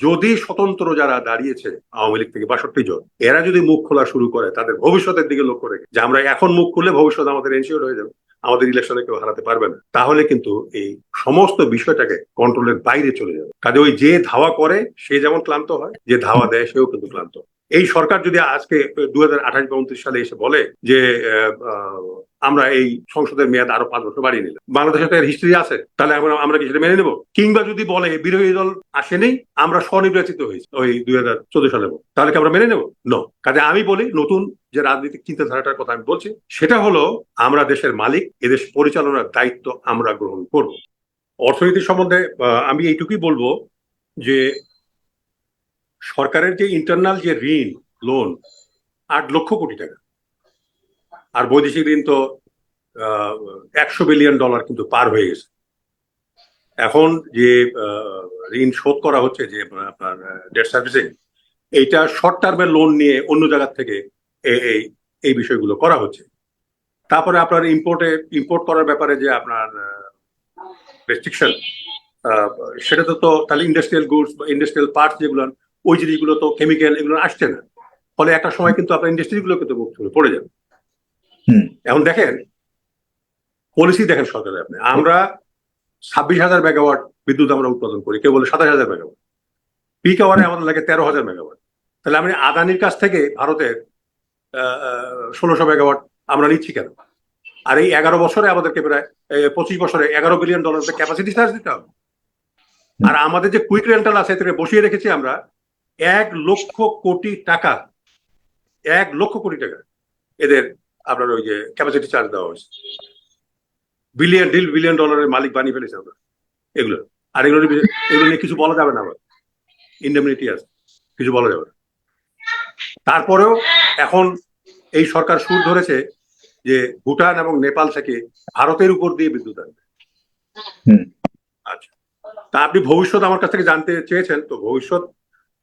যদি স্বতন্ত্র যারা দাঁড়িয়েছে আওয়ামী লীগ থেকে বাষট্টি জন, এরা যদি মুখ খোলা শুরু করে, তাদের ভবিষ্যতের দিকে লক্ষ্য রেখে, যে আমরা এখন মুখ খুললে ভবিষ্যৎ আমাদের এনশিওর হয়ে যাবে, আমাদের ইলেকশনে কেউ হারাতে পারবে না, তাহলে কিন্তু এই সমস্ত বিষয়টাকে কন্ট্রোলের বাইরে চলে যাবে কাজে ওই যে ধাওয়া করে, সে যেমন ক্লান্ত হয়, যে ধাওয়া দেয়, সেও কিন্তু ক্লান্ত হয়। এই সরকার যদি আজকে দু হাজার সালে এসে বলে যে আমরা এই সংসদের মেয়াদ আরও পাঁচ বছর বাড়িয়ে নিলাম বাংলাদেশের তো হিস্ট্রি আছে, তাহলে আমরা কি সেটা মেনে নেব? কিংবা যদি বলে বিরোধী দল আসেনি, আমরা স্বনির্বাচিত হয়েছি ওই দুই হাজার চোদ্দ সালে তাহলে কি আমরা মেনে নেব? নো কাজে আমি বলি নতুন যে রাজনৈতিক চিন্তাধারাটার কথা আমি বলছি, সেটা হলো আমরা দেশের মালিক, এদেশ পরিচালনার দায়িত্ব আমরা গ্রহণ করব। অর্থনীতি সম্বন্ধে আমি এইটুকুই বলব যে সরকারের যে ইন্টারনাল যে ঋণ লোন আট লক্ষ কোটি টাকা। আর বৈদেশিক ঋণ তো একশো বিলিয়ন ডলার কিন্তু পার হয়ে গেছে। এখন যে ঋণ শোধ করা হচ্ছে যে, আপনার ডেট সার্ভিসিং এইটা শর্ট টার্মের লোন নিয়ে অন্য জায়গার থেকে এই এই বিষয়গুলো করা হচ্ছে। তারপরে আপনার ইম্পোর্টে ইম্পোর্ট করার ব্যাপারে যে আপনার রেস্ট্রিকশন সেটা তো তো তাহলে ইন্ডাস্ট্রিয়াল গুডস বা ইন্ডাস্ট্রিয়াল পার্টস যেগুলো ওই জিনিসগুলো তো কেমিক্যাল এগুলো আসছে না। ফলে একটা সময় কিন্তু আপনার ইন্ডাস্ট্রিগুলো কিন্তু পড়ে যাবে। এখন দেখেন পলিসি দেখেন সরকারের আপনি। আমরা ছাব্বিশ হাজার মেগাওয়াট বিদ্যুৎ আমরা উৎপাদন করি কেউ বলে সাতাশ হাজার মেগাওয়াট পিক আওয়ারে আমাদের লাগে তেরো হাজার মেগাওয়াট তাহলে আমি আদানির কাছ থেকে ভারতের ষোলোশো মেগাওয়াট আমরা নিচ্ছি কেন? আর এই এগারো বছরে আমাদেরকে প্রায় পঁচিশ বছরে এগারো বিলিয়ন ডলার ক্যাপাসিটি চার্জ দিতে হবে। আর আমাদের যে কুইক রেন্টাল আছে এতে বসিয়ে রেখেছি আমরা এক লক্ষ কোটি টাকা। এক লক্ষ কোটি টাকা। এদের আপনার ওই যে ক্যাপাসিটি চার্জ দেওয়া হয়েছে। বিলিয়ন ডিল বিলিয়ন ডলারের মালিক বানিয়ে ফেলেছে আমরা এগুলো। আর এগুলো এগুলো নিয়ে কিছু বলা যাবে না আবার। ইন্ডেমনিটি আছে। কিছু বলা যাবে না। তারপরেও এখন এই সরকার সুর ধরেছে যে ভুটান এবং নেপাল থেকে ভারতের উপর দিয়ে বিদ্যুৎ আনবে। হুম। আচ্ছা। তা আপনি ভবিষ্যৎ আমার কাছ থেকে জানতে চেয়েছেন তো ভবিষ্যৎ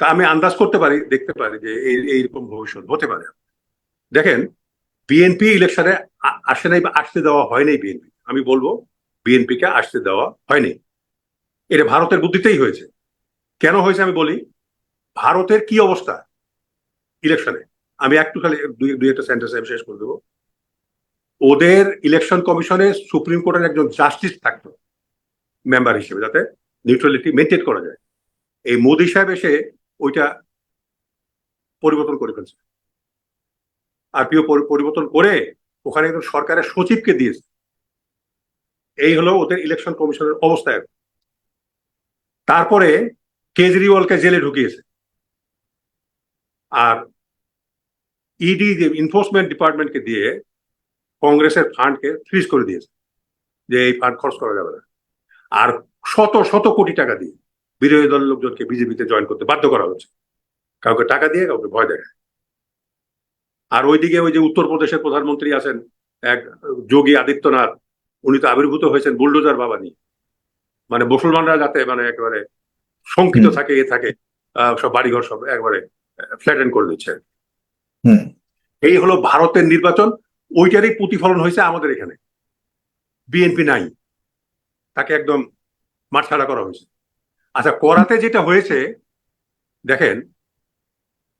তা আমি আন্দাজ করতে পারি, দেখতে পারি যে এই, এইরকম ভবিষ্যৎ হতে পারে। দেখেন বিএনপি ইলেকশনে আসে নাই বা আসতে দেওয়া হয়নি বিএনপি আমি বলব বিএনপি কে আসতে দেওয়া হয়নি এটা ভারতের বুদ্ধিতেই হয়েছে। কেন হয়েছে আমি বলি, ভারতের কি অবস্থা ইলেকশনে আমি একটু খালি, দুই দুই একটা সেন্টেন্স আমি শেষ করে দেবো। ওদের ইলেকশন কমিশনে সুপ্রিম কোর্টের একজন জাস্টিস থাকতো মেম্বার হিসেবে, যাতে নিউট্রালিটি মেনটেন করা যায়। এই মোদি সাহেব এসে ওইটা পরিবর্তন করে ফেলছে। আর পিও পরিবর্তন করে ওখানে একজন সরকারের সচিবকে দিয়েছে। এই হলো ওদের ইলেকশন কমিশনের অবস্থা এখন। তারপরে কেজরিওয়ালকে জেলে ঢুকিয়েছে। আর ইডি যে এনফোর্সমেন্ট ডিপার্টমেন্টকে দিয়ে কংগ্রেসের ফান্ডকে ফ্রিজ করে দিয়েছে যে এই ফান্ড খরচ করা যাবে না। আর শত শত কোটি টাকা দিয়ে বিরোধী দলের লোকজনকে বিজেপিতে জয়েন করতে বাধ্য করা হচ্ছে। কাউকে টাকা দিয়ে কাউকে ভয় দেখায়। আর ওইদিকে ওই যে উত্তরপ্রদেশের প্রধানমন্ত্রী আছেন এক যোগী আদিত্যনাথ উনি তো আবির্ভূত হয়েছেন বুলডোজার বাবা নিয়ে মানে মুসলমানরা যাতে মানে একেবারে শঙ্কিত থাকে এ থাকে আহ, সব বাড়িঘর সব একবারে ফ্ল্যাটেন করে দিচ্ছে। এই হলো ভারতের নির্বাচন ওইটারই প্রতিফলন হয়েছে আমাদের এখানে। বিএনপি নাই। তাকে একদম মাঠ ছাড়া করা হয়েছে। আচ্ছা করাতে যেটা হয়েছে দেখেন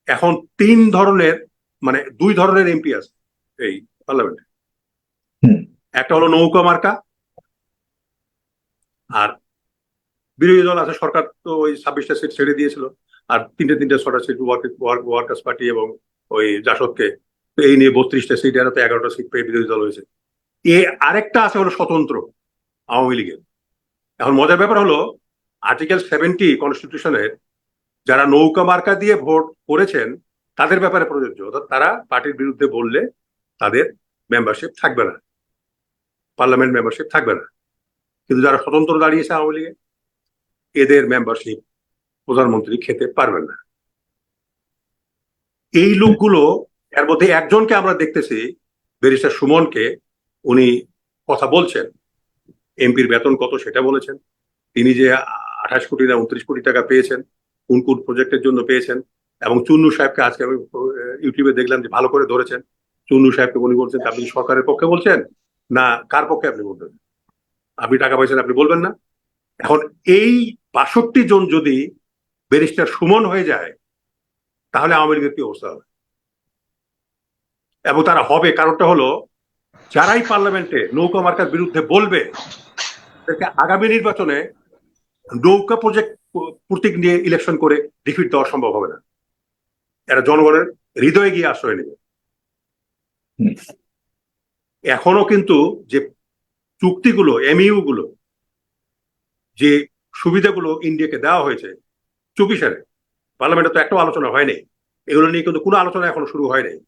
এখন তিন ধরনের মানে দুই ধরনের এমপি আছে এই পার্লামেন্টে একটা হলো নৌকা মার্কা আর বিরোধী দল আছে সরকার তো ওই ছাব্বিশটা সিট ছেড়ে দিয়েছিল আর তিনটে তিনটে ছটা সিট ওয়ার্কার্স পার্টি এবং ওই জাসদকে এই নিয়ে বত্রিশটা সিট এরা তো এগারোটা সিট পেয়ে বিরোধী দল হয়েছে। এ আরেকটা আছে হলো স্বতন্ত্র আওয়ামী লীগের। এখন মজার ব্যাপার হলো আর্টিকেল সেভেন্টি কনস্টিটিউশনের যারা নৌকা মার্কা দিয়ে ভোট করেছেন, তাদের ব্যাপারে প্রযোজ্য। অর্থাৎ তারা পার্টির বিরুদ্ধে বললে তাদের মেম্বারশিপ থাকবে না। পার্লামেন্ট মেম্বারশিপ থাকবে না। কিন্তু যারা স্বতন্ত্র দাঁড়িয়েছে আওয়ামী লীগে, এদের মেম্বারশিপ প্রধানমন্ত্রী খেতে পারবেন না। এই লোকগুলো, এর মধ্যে একজনকে আমরা দেখতেছি, ব্যারিস্টার সুমনকে, উনি কথা বলছেন। এমপির বেতন কত সেটা বলেছেন। তিনি যে আঠাশ কোটি না উনত্রিশ কোটি টাকা পেয়েছেন, কোন কোন প্রজেক্টের জন্য পেয়েছেন, এবং চুন্নু সাহেবকে আজকে আমি ইউটিউবে দেখলাম যে ভালো করে ধরেছেন। চুন্নু সাহেবকে উনি বলছেন আপনি সরকারের পক্ষে বলছেন? না, কার পক্ষে আপনি বলবেন? আপনি টাকা পাইছেন আপনি বলবেন না। এখন এই বাষট্টি জন যদি ব্যারিস্টার সুমন হয়ে যায়, তাহলে আওয়ামী লীগের কি অবস্থা হবে? এবং তারা হবে, কারণটা হলো, যারাই পার্লামেন্টে নৌকা মার্কার বিরুদ্ধে বলবে আগামী নির্বাচনে নৌকা প্রজেক্ট প্রতীক নিয়ে ইলেকশন করে ডিফিট দেওয়া সম্ভব হবে না। এরা জনগণের হৃদয়ে গিয়ে আশ্রয় নেবে। এখনও কিন্তু যে চুক্তিগুলো এমইউ গুলো যে সুবিধাগুলো ইন্ডিয়াকে দেওয়া হয়েছে চুপি সারে পার্লামেন্টে তো একটাও আলোচনা হয়নি। এগুলো নিয়ে কিন্তু কোনো আলোচনা এখনও শুরু হয়নি।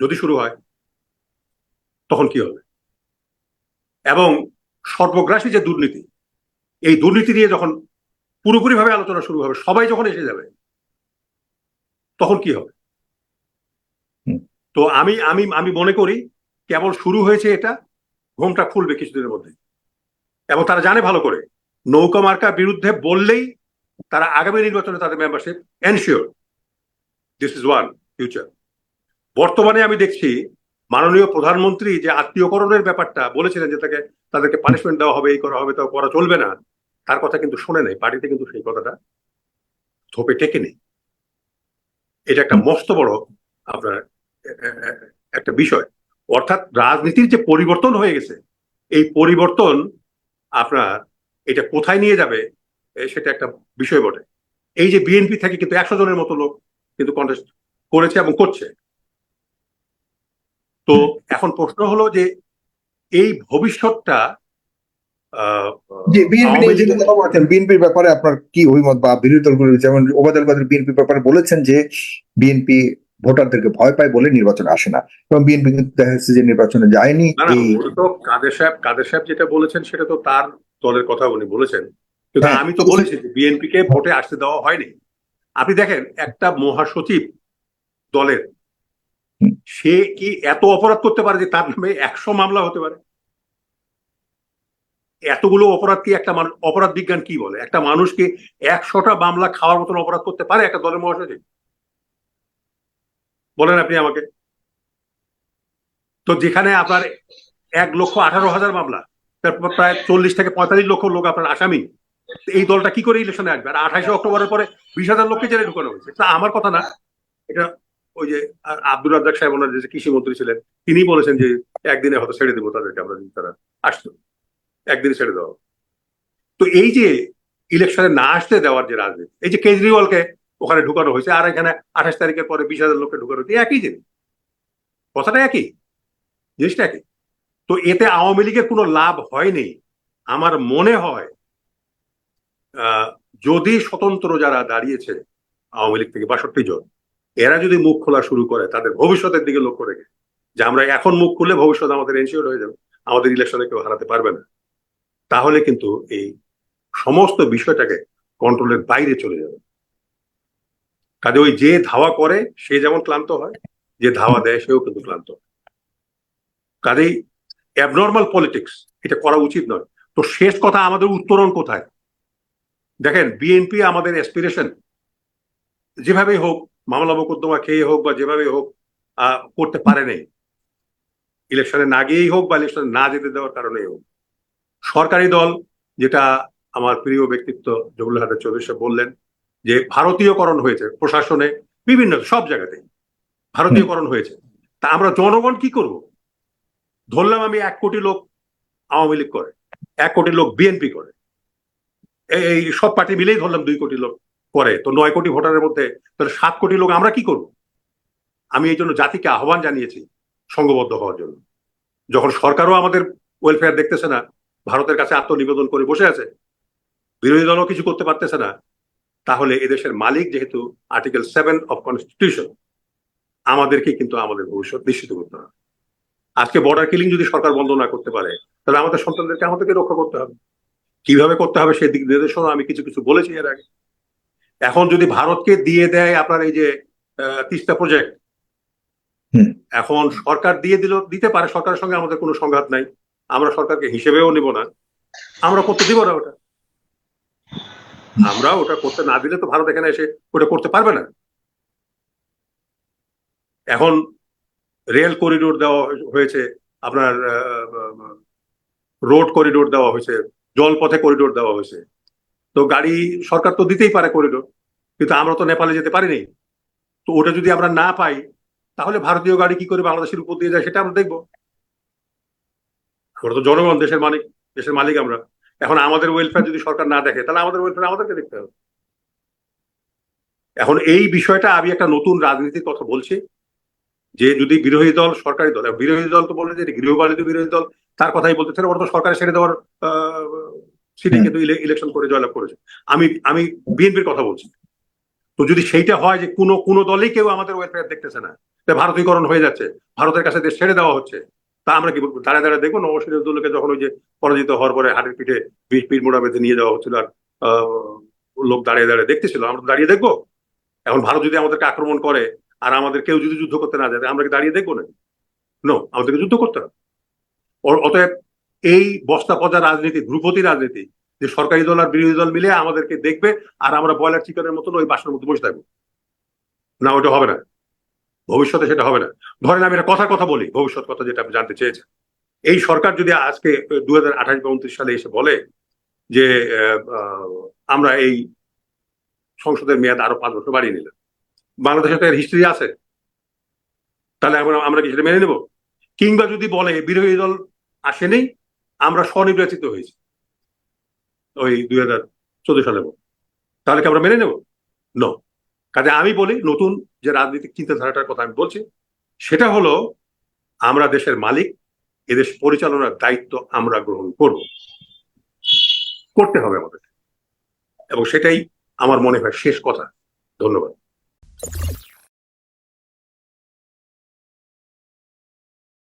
যদি শুরু হয় তখন কি হবে? এবং সর্বগ্রাসী যে দুর্নীতি এই দুর্নীতি নিয়ে যখন পুরোপুরিভাবে আলোচনা শুরু হবে সবাই যখন এসে যাবে তখন কি হবে? তো আমি আমি আমি মনে করি কেবল শুরু হয়েছে এটা ঘোমটা খুলবে কিছুদিনের মধ্যে। এবং তারা জানে ভালো করে নৌকা মার্কার বিরুদ্ধে বললেই তারা আগামী নির্বাচনে তাদের membership ensure this is one future বর্তমানে আমি দেখছি মাননীয় প্রধানমন্ত্রী যে আত্মীয়করণের ব্যাপারটা বলেছিলেন যে তাকে, তাদেরকে পানিশমেন্ট দেওয়া হবে, এই করা হবে তা করা চলবে না, তার কথা কিন্তু শুনে নেই পার্টিতে কিন্তু সেই কথাটা থোপে টেকে নেই এটা একটা মস্ত বড় আপনার একটা বিষয়। অর্থাৎ রাজনীতির যে পরিবর্তন হয়ে গেছে, এই পরিবর্তন আপনার এটা কোথায় নিয়ে যাবে সেটা একটা বিষয় বটে। এই যে বিএনপি থেকে কিন্তু একশো জনের মতো লোক কিন্তু কন্টেস্ট করেছে এবং করছে। তো এখন প্রশ্ন হলো যে এই ভবিষ্যৎটা বিএনপির ব্যাপারে আপনার কি অভিমত বা বিরোধী দলগুলো যেমন ওবায়দুল কাদের বিএনপির ব্যাপারে বলেছেন যে বিএনপি ভোটারদেরকে ভয় পায় বলে নির্বাচনে আসে না এবং বিএনপি কিন্তু দেখা যাচ্ছে যে নির্বাচনে যায়নি কাদের সাহেব কাদের সাহেব যেটা বলেছেন সেটা তো তার দলের কথা উনি বলেছেন কিন্তু হ্যাঁ। আমি তো বলেছি যে বিএনপি কে ভোটে আসতে দেওয়া হয়নি আপনি দেখেন একটা মহাসচিব দলের। সে কি এত অপরাধ করতে পারে যে তার নামে একশো মামলা হতে পারে? এতগুলো অপরাধ কি একটা মানুষ অপরাধ বিজ্ঞান কি বলে? একটা মানুষকে একশোটা মামলা খাওয়ার মতন অপরাধ করতে পারে একটা দলের মহাসচিব? বলেন আপনি আমাকে। তো যেখানে আপনার এক লক্ষ আঠারো হাজার মামলা তারপর প্রায় চল্লিশ থেকে পঁয়তাল্লিশ লক্ষ লোক আপনার আসামি। এই দলটা কি করে ইলেকশনে আসবে? আর আঠাশে অক্টোবরের পরে বিশ হাজার লোককে জেলে ঢুকানো হয়েছে। তা আমার কথা না। এটা ওই যে, আ- আব্দুর রাজ্জাক সাহেব ওনার যে কৃষি মন্ত্রী ছিলেন, তিনি বলেছেন যে একদিনে হয়তো ছেড়ে দেবো তাদেরকে, আমরা যদি তারা আসতো। একদিনে ছেড়ে দেওয়া তো এই যে ইলেকশনে না আসতে দেওয়ার যে রাজনীতি, এই যে কেজরিওয়ালকে ওখানে ঢুকানো হয়েছে, আর এখানে আঠাশ তারিখের পরে বিশ হাজার লোককে ঢুকানো হয়েছে একই জিনিস। কথাটা একই, জিনিসটা একই। তো এতে আওয়ামী লীগের কোনো লাভ হয়নি। আমার মনে হয় যদি স্বতন্ত্র যারা দাঁড়িয়েছে, আওয়ামী লীগ থেকে বাষট্টি জন এরা যদি মুখ খোলা শুরু করে, তাদের ভবিষ্যতের দিকে লক্ষ্য রেখে, যে আমরা এখন মুখ খুললে ভবিষ্যৎ আমাদের এনশিওর হয়ে যাবে, আমাদের ইলেকশনে কেউ হারাতে পারবে না। তাহলে কিন্তু এই সমস্ত বিষয়টাকে কন্ট্রোলের বাইরে চলে যাবে। কাজে ওই যে ধাওয়া করে, সে যেমন ক্লান্ত হয়, যে ধাওয়া দেয়, সেও কিন্তু ক্লান্ত কাজেই অ্যাবনর্মাল পলিটিক্স এটা করা উচিত নয়। তো শেষ কথা, আমাদের উত্তরণ কোথায়? দেখেন বিএনপি আমাদের অ্যাসপিরেশন যেভাবেই হোক মামলা মোকদ্দমা খেয়ে হোক বা যেভাবেই হোক করতে পারে নাই ইলেকশনে না গিয়েই হোক বা ইলেকশনে না যেতে দেওয়ার কারণেই হোক। সরকারি দল, যেটা আমার প্রিয় ব্যক্তিত্ব জগুল হাটের চৌধুরী বললেন যে, ভারতীয়করণ হয়েছে প্রশাসনে বিভিন্ন, সব জায়গাতে ভারতীয়করণ হয়েছে। তা আমরা জনগণ কি করব? ধরলাম আমি এক কোটি লোক আওয়ামী লীগ করে, এক কোটি লোক বিএনপি করে। এই সব পার্টি মিলেই ধরলাম দুই কোটি লোক। করে, তো নয় কোটি ভোটারের মধ্যে তাহলে সাত কোটি লোক আমরা কি করব? আমি এই জন্য জাতিকে আহ্বান জানিয়েছি সংঘবদ্ধ হওয়ার জন্য। যখন সরকারও আমাদের ওয়েলফেয়ার দেখতেছে না, ভারতের কাছে আত্মনিবেদন করে বসে আছে, বিরোধী দলও কিছু করতে পারতেছে না, তাহলে এদেশের মালিক যেহেতু আর্টিকেল সেভেন অফ কনস্টিটিউশন আমাদেরকে কিন্তু আমাদের ভবিষ্যৎ নিশ্চিত করতে হবে। আজকে বর্ডার কিলিং যদি সরকার বন্ধ না করতে পারে, তাহলে আমাদের সন্তানদেরকে আমাদেরকে রক্ষা করতে হবে। কীভাবে করতে হবে সেই দিক নির্দেশনা আমি কিছু কিছু বলেছি এর আগে। এখন যদি ভারতকে দিয়ে দেয় আপনার এই যে তিস্তা প্রজেক্ট এখন সরকার দিয়ে দিল দিতে পারে সরকারের সঙ্গে আমাদের কোনো সংঘাত নাই। আমরা সরকারকে হিসেবেও নিব না। আমরা করতে দিব না ওটা। আমরা ওটা করতে না দিলে তো ভারত এখানে এসে ওটা করতে পারবে না। এখন রেল করিডোর দেওয়া হয়েছে আপনার রোড করিডোর দেওয়া হয়েছে জলপথে করিডোর দেওয়া হয়েছে। তো গাড়ি সরকার তো দিতেই পারে করিডোর কিন্তু আমরা তো নেপালে যেতে পারিনি। তো ওটা যদি আমরা না পাই, তাহলে ভারতীয় গাড়ি কি করে বাংলাদেশের উপর দিয়ে যায় সেটা আমরা দেখব। আমরা তো জনগণ, দেশের মালিক দেশের মালিক আমরা। এখন আমাদের ওয়েলফেয়ার যদি সরকার না দেখে, তাহলে আমাদের ওয়েলফেয়ার আমাদেরকে দেখতে হবে। এখন এই বিষয়টা আমি একটা নতুন রাজনীতির কথা বলছি, যে যদি বিরোধী দল, সরকারি দল, বিরোধী দল তো বলে যে গৃহপালিত বিরোধী দল, তার কথাই বলতে ওরা তো সরকারে ছেড়ে দেওয়ার সিটিং কিন্তু ইলেকশন করে জয়লাভ করেছে। আমি আমি বিএনপির কথা বলছি। তো যদি সেইটা হয় যে কোনো কোনো দলই কেউ আমাদের ওয়েলফেয়ার দেখতেছে না ভারতীয়করণ হয়ে যাচ্ছে ভারতের কাছে দেশ ছেড়ে দেওয়া হচ্ছে তা আমরা কি বলব? দাঁড়ায় দাঁড়ায় দেখব? নবশরী আব্দুল্লাহকে যখন ওই যে পরাজিত হওয়ার পরে হাটের পিঠে বীর পীর মোড়া বেঁধে নিয়ে যাওয়া হচ্ছিল আর আহ, লোক দাঁড়িয়ে দাঁড়িয়ে দেখতেছিল আমরা তো দাঁড়িয়ে দেখব? এখন ভারত যদি আমাদেরকে আক্রমণ করে আর আমাদের কেউ যদি যুদ্ধ করতে না যায় আমরা কি দাঁড়িয়ে দেখব না নো আমাদেরকে যুদ্ধ করতে হবে। অতএব এই বস্তা পচা রাজনীতি ধ্রুপতি রাজনীতি, যে সরকারি দল আর বিরোধী দল মিলে আমাদেরকে দেখবে আর আমরা ব্রয়লার চিকেনের মতন ওই বাসনের মধ্যে বসে থাকব। না, ওটা হবে না। ভবিষ্যতে সেটা হবে না। ধরেন আমি একটা কথার কথা বলি, ভবিষ্যৎ কথা যেটা আপনি জানতে চেয়েছেন। এই সরকার যদি আজকে দু হাজার আঠাশ বা উনত্রিশ সালে এসে বলে যে আমরা এই সংসদের মেয়াদ আরও পাঁচ বছর বাড়িয়ে নিলাম, বাংলাদেশে তো এর হিস্ট্রি আছে। তাহলে আমরা আমরা কি সেটা মেনে নেব? কিংবা যদি বলে বিরোধী দল আসেনি আমরা স্বনির্বাচিত হয়েছি। ওই দুই হাজার চোদ্দ সালে তাহলে কি আমরা মেনে নেব? ন কাজে আমি বলি, নতুন যে রাজনৈতিক চিন্তাধারাটার কথা আমি বলছি, সেটা হলো আমরা দেশের মালিক এদেশ পরিচালনার দায়িত্ব আমরা গ্রহণ করব। করতে হবে আমাদের। এবং সেটাই আমার মনে হয় শেষ কথা। ধন্যবাদ।